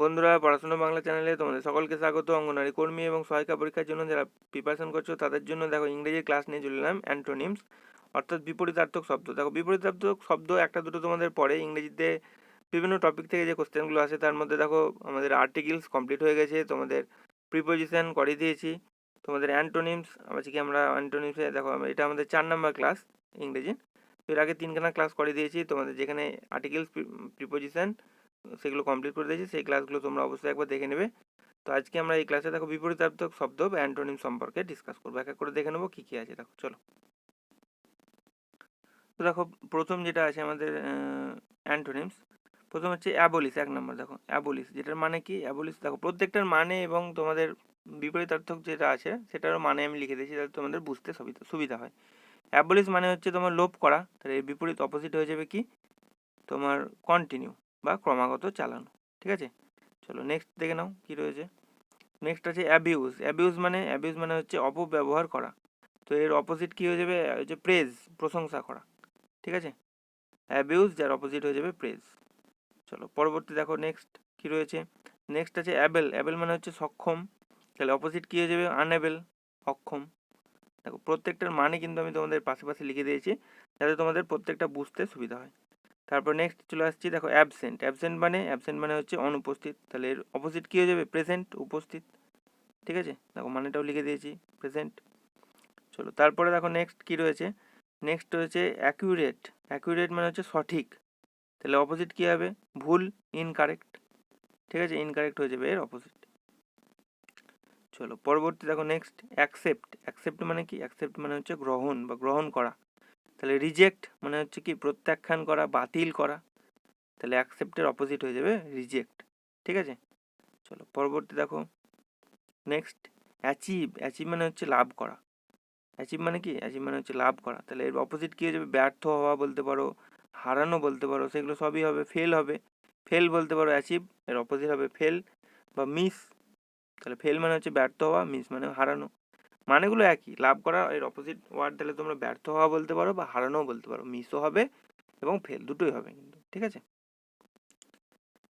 বন্ধুরা, পড়াশোনা বাংলা চ্যানেলে তোমাদের সকলকে স্বাগত। অঙ্গনারী কর্মী এবং সহায়িকা পরীক্ষার জন্য যারা প্রিপারেশন করছ, তাদের জন্য দেখো ইংরেজির ক্লাস নিয়ে চলে এলাম অ্যান্টোনিমস অর্থাৎ বিপরীতার্থক শব্দ। দেখো, বিপরীতার্থক শব্দ একটা দুটো তোমাদের পড়ে। ইংরেজিতে বিভিন্ন টপিক থেকে যে কোশ্চেনগুলো আসে, তার মধ্যে দেখো আমাদের আর্টিকেলস কমপ্লিট হয়ে গেছে, তোমাদের প্রিপোজিশন করে দিয়েছি। তোমাদের অ্যান্টোনিমস আজকে আমরা অ্যান্টোনিমসে দেখো এটা আমাদের চার নাম্বার ক্লাস ইংরেজি। এর আগে তিনখানা ক্লাস করে দিয়েছি, তোমাদের যেখানে আর্টিকেলস প্রিপোজিশন সেগুলো কমপ্লিট করে দিয়েছি, সেই ক্লাসগুলো তোমরা অবশ্যই একবার দেখে নেবে। তো আজকে আমরা এই ক্লাসে দেখো বিপরীতার্থক শব্দ বা অ্যান্টোনিম সম্পর্কে ডিসকাস করব। এক এক করে দেখে নেব কী কী আছে। দেখো, চলো। তো দেখো, প্রথম যেটা আছে আমাদের অ্যান্টোনিমস প্রথম হচ্ছে অ্যাবলিস এক নম্বর। দেখো অ্যাবলিস যেটার মানে কি? অ্যাবলিস দেখো, প্রত্যেকটার মানে এবং তোমাদের বিপরীতার্থক যেটা আছে, সেটারও মানে আমি লিখে দিয়েছি যাতে তোমাদের বুঝতে সুবিধা সুবিধা হয়। অ্যাবলিস মানে হচ্ছে তোমার লোপ করা, তাহলে বিপরীত অপোজিট হয়ে যাবে কি? তোমার কন্টিনিউ বা ক্রমাগত চালানো, ঠিক আছে? চলো নেক্সট দেখে নাও কি রয়েছে। নেক্সট আছে অ্যাবিউজ অ্যাবিউজ মানে অ্যাবিউজ মানে হচ্ছে অপব্যবহার করা। তো এর অপোজিট কি হয়ে যাবে? হচ্ছে প্রেজ প্রশংসা করা, ঠিক আছে? অ্যাবিউজ যার অপোজিট হয়ে যাবে প্রেজ চলো পরবর্তী দেখো নেক্সট কি রয়েছে? নেক্সট আছে অ্যাবেল অ্যাবেল মানে হচ্ছে সক্ষম। তাহলে অপোজিট কি হয়ে যাবে? আনএবেল অক্ষম দেখো প্রত্যেকটার মানে কিন্তু আমি তোমাদের পাশে পাশে লিখে দিয়েছি, যাতে তোমাদের প্রত্যেকটা বুঝতে সুবিধা হয়। তারপর নেক্সট চলে আসছি, দেখো অ্যাবসেন্ট অ্যাবসেন্ট মানে অ্যাবসেন্ট মানে হচ্ছে অনুপস্থিত। তাহলে এর অপোজিট কী হয়ে যাবে? প্রেজেন্ট উপস্থিত। ঠিক আছে? দেখো মানেটাও লিখে দিয়েছি প্রেজেন্ট চলো, তারপরে দেখো নেক্সট কী রয়েছে? নেক্সট রয়েছে অ্যাকুরেট অ্যাকুরেট মানে হচ্ছে সঠিক। তাহলে অপোজিট কী হবে? ভুল ইনকারেক্ট ঠিক আছে? ইনকারেক্ট হয়ে যাবে এর অপোজিট চলো, পরবর্তী দেখো নেক্সট অ্যাকসেপ্ট অ্যাকসেপ্ট মানে কি? অ্যাকসেপ্ট মানে হচ্ছে গ্রহণ বা গ্রহণ করা। তাহলে রিজেক্ট মানে হচ্ছে কি প্রত্যাখ্যান করা, বাতিল করা, তাহলে অ্যাকসেপ্টের অপোজিট হয়ে যাবে রিজেক্ট ঠিক আছে? চলো পরবর্তী দেখো নেক্সট অ্যাচিভ অ্যাচিভ মানে হচ্ছে লাভ করা অ্যাচিভ মানে কি? অ্যাচিভ মানে হচ্ছে লাভ করা, তাহলে এর অপোজিট কী হয়ে যাবে? ব্যর্থ হওয়া বলতে পারো, হারানো বলতে পারো, সেগুলো সবই হবে ফেল হবে ফেল বলতে পারো অ্যাচিভ এর অপোজিট হবে ফেল বা মিস তাহলে ফেল মানে হচ্ছে ব্যর্থ হওয়া মিস মানে হারানো মানেগুলো একই। লাভ করা এর অপোজিট ওয়ার্ড তাহলে তোমরা ব্যর্থ হওয়া বলতে পারো বা হারানোও বলতে পারো। মিসও হবে এবং ফেল দুটোই হবে কিন্তু, ঠিক আছে?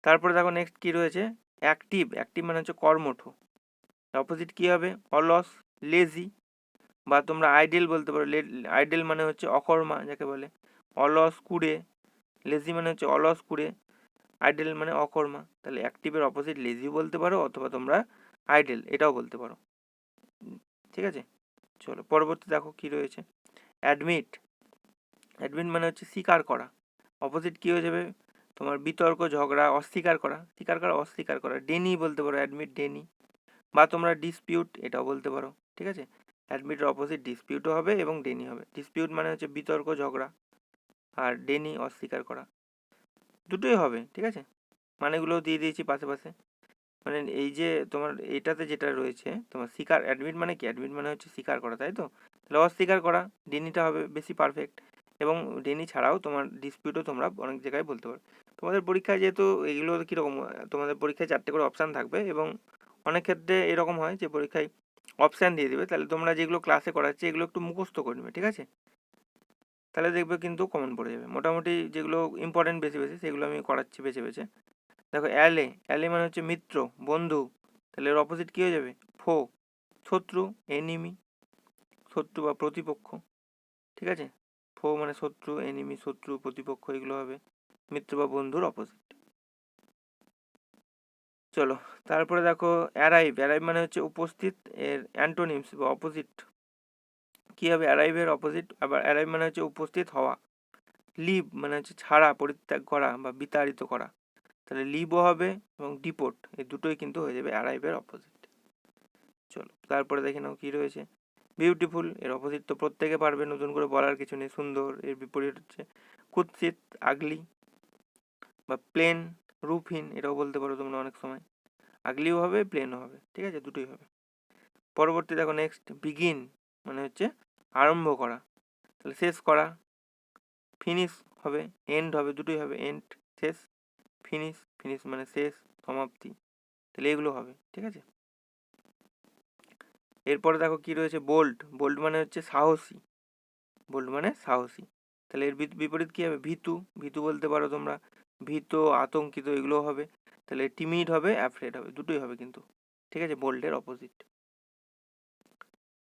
তারপরে দেখো নেক্সট কি রয়েছে? অ্যাক্টিভ অ্যাক্টিভ মানে হচ্ছে কর্মঠ। অপোজিট কি হবে? অলস লেজি বা তোমরা আইডেল বলতে পারো। আইডেল মানে হচ্ছে অকর্মা যাকে বলে। অলস, কুড়ে লেজি মানে হচ্ছে অলস, কুড়ে। আইডেল মানে অকর্মা। তাহলে অ্যাক্টিভের অপোজিট লেজি বলতে পারো অথবা তোমরা আইডেল এটাও বলতে পারো। ঠিক আছে? চলো, পরবর্তী দেখো কি রয়েছে। অ্যাডমিট অ্যাডমিট মানে হচ্ছে স্বীকার করা। অপোজিট কী হয়ে যাবে? তোমার বিতর্ক, ঝগড়া, অস্বীকার করা। স্বীকার করা, অস্বীকার করা। ডেনি বলতে পারো অ্যাডমিট ডেনি বা তোমরা ডিসপিউট এটাও বলতে পারো। ঠিক আছে? অ্যাডমিটের অপোজিট ডিসপিউটও হবে এবং ডেনি হবে। ডিসপিউট মানে হচ্ছে বিতর্ক, ঝগড়া। আর ডেনি অস্বীকার করা। দুটোই হবে, ঠিক আছে? মানেগুলোও দিয়ে দিয়েছি পাশে পাশে। মানে এই যে তোমার এইটাতে যেটা রয়েছে, তোমার স্বীকার অ্যাডমিট মানে কি? অ্যাডমিট মানে হচ্ছে স্বীকার করা, তাই তো? তাহলে অস্বীকার করা, ডেনিটা হবে বেশি পারফেক্ট এবং ডেনি ছাড়াও তোমার ডিসপিউটও তোমরা অনেক জায়গায় বলতে পারো। তোমাদের পরীক্ষায় যেহেতু এগুলো কীরকম, তোমাদের পরীক্ষায় চারটে করে অপশান থাকবে এবং অনেক ক্ষেত্রে এরকম হয় যে পরীক্ষায় অপশান দিয়ে দেবে, তাহলে তোমরা যেগুলো ক্লাসে করাচ্ছে এগুলো একটু মুখস্থ করে নেবে, ঠিক আছে? তাহলে দেখবে কিন্তু কমন পড়ে যাবে। মোটামুটি যেগুলো ইম্পর্টেন্ট বেশি বেশি, সেগুলো আমি করাচ্ছি বেছে বেছে। দেখো অ্যালে অ্যালে মানে হচ্ছে মিত্র, বন্ধু। তাহলে এর অপোজিট কী হয়ে যাবে? ফো, শত্রু এনিমি শত্রু বা প্রতিপক্ষ। ঠিক আছে? ফো মানে শত্রু এনিমি শত্রু, প্রতিপক্ষ এগুলো হবে। মিত্র বা বন্ধুর অপোজিট চলো, তারপরে দেখো অ্যারাইভ। অ্যারাইভ মানে হচ্ছে উপস্থিত এর অ্যান্টোনিমস বা অপোজিট কী হবে? অ্যারাইভের অপোজিট আবার অ্যারাইভ মানে হচ্ছে উপস্থিত হওয়া। লিভ মানে হচ্ছে ছাড়া, পরিত্যাগ করা বা বিতাড়িত করা। তাহলে লিভও হবে এবং ডিপোর্ট এই দুটোই কিন্তু হয়ে যাবে অ্যারাইভের অপোজিট চলো, তারপরে দেখে নাও কী রয়েছে। বিউটিফুল এর অপোজিট তো প্রত্যেকে পারবে, নতুন করে বলার কিছু নেই, সুন্দর, এর বিপরীত হচ্ছে কুৎসিত, আগলি বা প্লেন রূপহীন এটাও বলতে পারো তোমরা অনেক সময়। আগলিও হবে প্লেনও হবে, ঠিক আছে? দুটোই হবে। পরবর্তী দেখো নেক্সট বিগিন মানে হচ্ছে আরম্ভ করা। তাহলে শেষ করা ফিনিশ হবে এন্ড হবে, দুটোই হবে এন্ড শেষ। ফিনিশ ফিনিশ মানে শেষ, সমাপ্তি। তাহলে এগুলো হবে, ঠিক আছে? এরপরে দেখো কি রয়েছে বোল্ড বোল্ড মানে হচ্ছে সাহসী। বোল্ড মানে সাহসী। তাহলে এর বিপরীত কী হবে? ভীতু। ভীতু বলতে পারো তোমরা। ভীত, আতঙ্কিত এগুলো হবে। তাহলে টিমিড হবে অ্যাফ্রেড হবে, দুটোই হবে কিন্তু। ঠিক আছে? বোল্ডের অপোজিট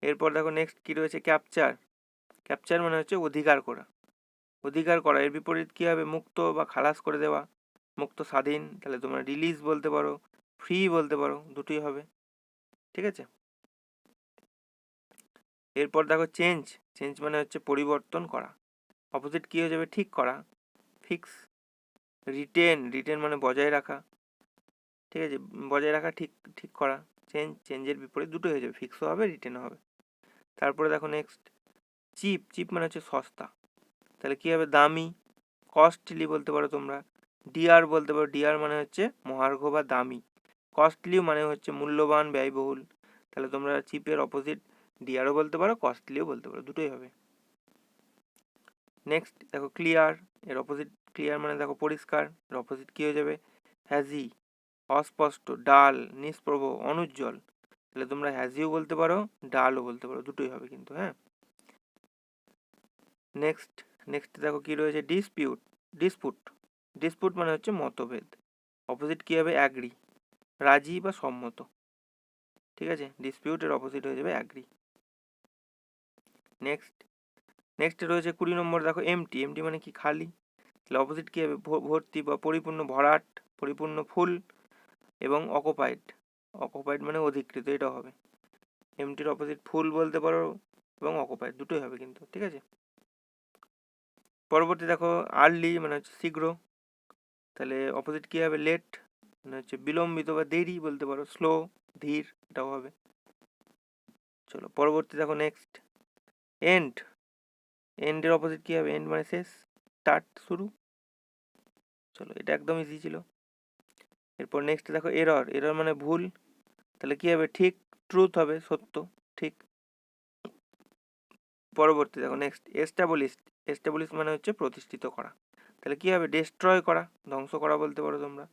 এরপর দেখো নেক্সট কী রয়েছে? ক্যাপচার ক্যাপচার মানে হচ্ছে অধিকার করা। অধিকার করা। এর বিপরীত কী হবে? মুক্ত বা খালাস করে দেওয়া। মুক্ত স্বাধীন, তাহলে তোমরা রিলিজ বলতে পারো ফ্রি বলতে পারো, দুটোই হবে। ঠিক আছে? এরপর দেখো চেঞ্জ চেঞ্জ মানে হচ্ছে পরিবর্তন করা। অপোজিট কী হয়ে যাবে? ঠিক করা। ফিক্স রিটেন রিটেন মানে বজায় রাখা। ঠিক আছে? বজায় রাখা, ঠিক ঠিক করা। চেঞ্জ চেঞ্জের বিপরীত দুটো হয়ে যাবে। ফিক্সও হবে রিটেনও হবে। তারপরে দেখো নেক্সট চিপ চিপ মানে হচ্ছে সস্তা। তাহলে কী হবে? দামি কস্টলি বলতে পারো তোমরা। ডিয়ার বলতে পারো ডিয়ার মানে হচ্ছে মহার্ঘ বা দামি। কস্টলি মানে হচ্ছে মূল্যবান, ব্যয়বহুল। তাহলে তোমরা চিপের অপোজিট ডিয়ারও বলতে পারো কস্টলিও বলতে পারো, দুটোই হবে। নেক্সট দেখো ক্লিয়ার এর অপোজিট ক্লিয়ার মানে দেখো পরিষ্কার, এর অপোজিট কী হয়ে যাবে? হ্যাজি অস্পষ্ট, ডাল, নিষ্প্রভ, অনুজ্জ্বল। তাহলে তোমরা হ্যাজিও বলতে পারো ডালও বলতে পারো, দুটোই হবে কিন্তু হ্যাঁ? নেক্সট নেক্সট দেখো কি রয়েছে? ডিসপিউট ডিসপুট ডিসপুট মানে হচ্ছে মতভেদ। অপোজিট কী হবে? অ্যাগ্রি রাজি বা সম্মত। ঠিক আছে? ডিসপিউটের অপোজিট হয়ে যাবে অ্যাগ্রি নেক্সট নেক্সট রয়েছে কুড়ি নম্বর, দেখো এমটি এমটি মানে কি? খালি। তাহলে অপোজিট কী হবে? ভর্তি বা পরিপূর্ণ ভরাট, পরিপূর্ণ ফুল এবং অকুপাইড অকুপাইড মানে অধিকৃত, এটা হবে। এমটির অপোজিট ফুল বলতে পারো এবং অকুপাইড দুটোই হবে কিন্তু। ঠিক আছে? পরবর্তী দেখো আর্লি মানে হচ্ছে শীঘ্র। তাহলে অপোজিট কী হবে? লেট মানে হচ্ছে বিলম্বিত বা দেরি বলতে পারো। স্লো ধীর, এটাও হবে। চলো, পরবর্তী দেখো নেক্সট এন্ড এন্ডের অপোজিট কী হবে? এন্ড মানে শেষ? স্টার্ট শুরু? চলো, এটা একদম ইজি ছিল। এরপর নেক্সট দেখো এরর এরর মানে ভুল। তাহলে কী হবে? ঠিক ট্রুথ হবে, সত্য। ঠিক। পরবর্তী দেখো নেক্সট এস্টাবলিশ এস্টাবলিশ মানে হচ্ছে প্রতিষ্ঠিত করা। তাহলে কী হবে? ডেস্ট্রয় করা। ধ্বংস করা বলতে পারো তোমরা।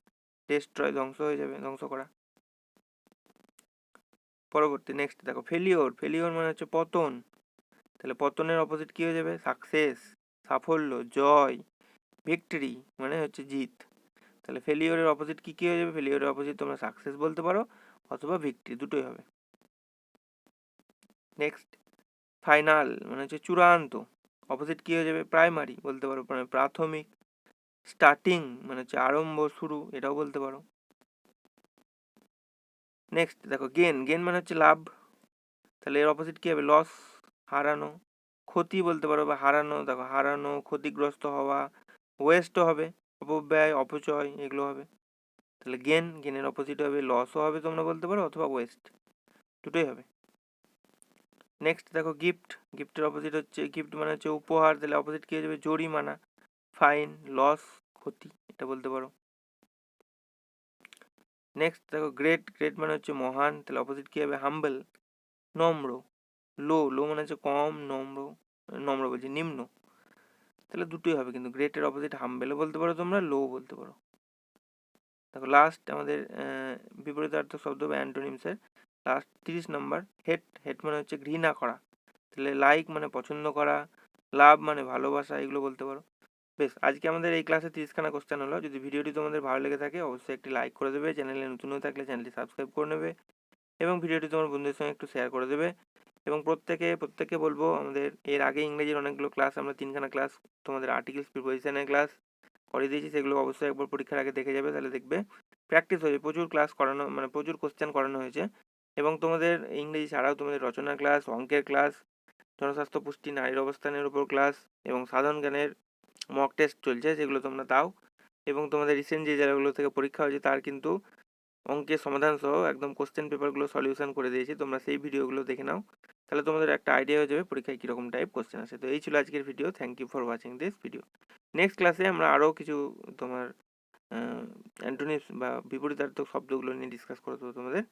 ডেস্ট্রয় ধ্বংস হয়ে যাবে, ধ্বংস করা। পরবর্তী নেক্সট দেখো ফেলিওর ফেলিওর মানে হচ্ছে পতন। তাহলে পতনের অপোজিট কী হয়ে যাবে? সাকসেস সাফল্য, জয় ভিক্টরি মানে হচ্ছে জিত। তাহলে ফেলিওরের অপোজিট কী কী হয়ে যাবে? ফেলিওরের অপোজিট তোমরা সাকসেস বলতে পারো, অথবা ভিক্টরি দুটোই হবে। নেক্সট ফাইনাল মানে হচ্ছে চূড়ান্ত। অপোজিট কী হয়ে যাবে? প্রাইমারি বলতে পারো মানে প্রাথমিক। স্টার্টিং মানে হচ্ছে আরম্ভ, শুরু, এটাও বলতে পারো। নেক্সট দেখো গেন গেন মানে হচ্ছে লাভ। তাহলে এর অপোজিট কী হবে? লস হারানো। ক্ষতি বলতে পারো বা হারানো, দেখো হারানো, ক্ষতিগ্রস্ত হওয়া ওয়েস্টও হবে, অপব্যয়, অপচয়, এগুলো হবে। তাহলে গেন গেনের অপোজিট হবে লসও হবে তোমরা বলতে পারো অথবা ওয়েস্ট দুটোই হবে। নেক্সট দেখো গিফট গিফটের অপোজিট হচ্ছে গিফট মানে হচ্ছে উপহার, তাহলে অপোজিট কী হয়ে যাবে? জরিমানা। ফাইন লস ক্ষতি, এটা বলতে পারো। নেক্সট দেখো গ্রেট গ্রেট মানে হচ্ছে মহান, তাহলে অপোজিট কী হবে? হাম্বল নম্র লো লো মানে হচ্ছে কম, নম্র নম্র বলছি, নিম্ন। তাহলে দুটোই হবে কিন্তু গ্রেটের অপোজিট হাম্বেলও বলতে পারো তোমরা লো বলতে পারো। দেখো লাস্ট আমাদের বিপরীতার্থক শব্দ বা অ্যান্টোনিমসের লাস্ট তিরিশ নম্বর হেট হেট মানে হচ্ছে ঘৃণা করা। তাহলে লাইক মানে পছন্দ করা, লাভ মানে ভালোবাসা, এগুলো বলতে পারো। বেশ, আজকে আমাদের এই ক্লাসে তিরিশখানা কোশ্চেন হলো। যদি ভিডিওটি তোমাদের ভালো লেগে থাকে, অবশ্যই একটি লাইক করে দেবে। চ্যানেলে নতুন হয়ে থাকলে চ্যানেলটি সাবস্ক্রাইব করে নেবে এবং ভিডিওটি তোমার বন্ধুদের সঙ্গে একটু শেয়ার করে দেবে। এবং প্রত্যেকে প্রত্যেককে বলব, আমাদের এর আগে ইংরেজির অনেকগুলো ক্লাস আমরা তিনখানা ক্লাস তোমাদের আর্টিকেলস প্রিপোজিশনের ক্লাস করে দিয়েছি। সেগুলো অবশ্যই একবার পরীক্ষার আগে দেখে যাবে, তাহলে দেখবে প্র্যাকটিস হয়েছে প্রচুর ক্লাস করানো মানে প্রচুর কোশ্চেন করানো হয়েছে। এবং তোমাদের ইংরেজি ছাড়াও তোমাদের রচনা ক্লাস অঙ্কের ক্লাস জনস্বাস্থ্য পুষ্টি, নারীর অবস্থানের উপর ক্লাস এবং সাধারণ জ্ঞানের মক টেস্ট চলছে সেগুলো তোমরা দাও। এবং তোমাদের রিসেন্ট যে জায়গাগুলো থেকে পরীক্ষা হয়েছে, তার কিন্তু অঙ্কের সমাধান সহ একদম কোশ্চেন পেপারগুলো সলিউশন করে দিয়েছি। তোমরা সেই ভিডিওগুলো দেখে নাও। তাহলে তোমাদের একটা আইডিয়া হয়ে যাবে পরীক্ষায় কীরকম টাইপ কোশ্চেন আসে। তো এই ছিল আজকের video thank you for watching this video next ক্লাসে আমরা আরও কিছু তোমার অ্যান্টোনিস বা বিপরীতার্থক শব্দগুলো নিয়ে ডিসকাস করতে তোমাদের।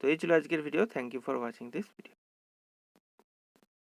তো এই ছিল আজকের video thank you for watching this video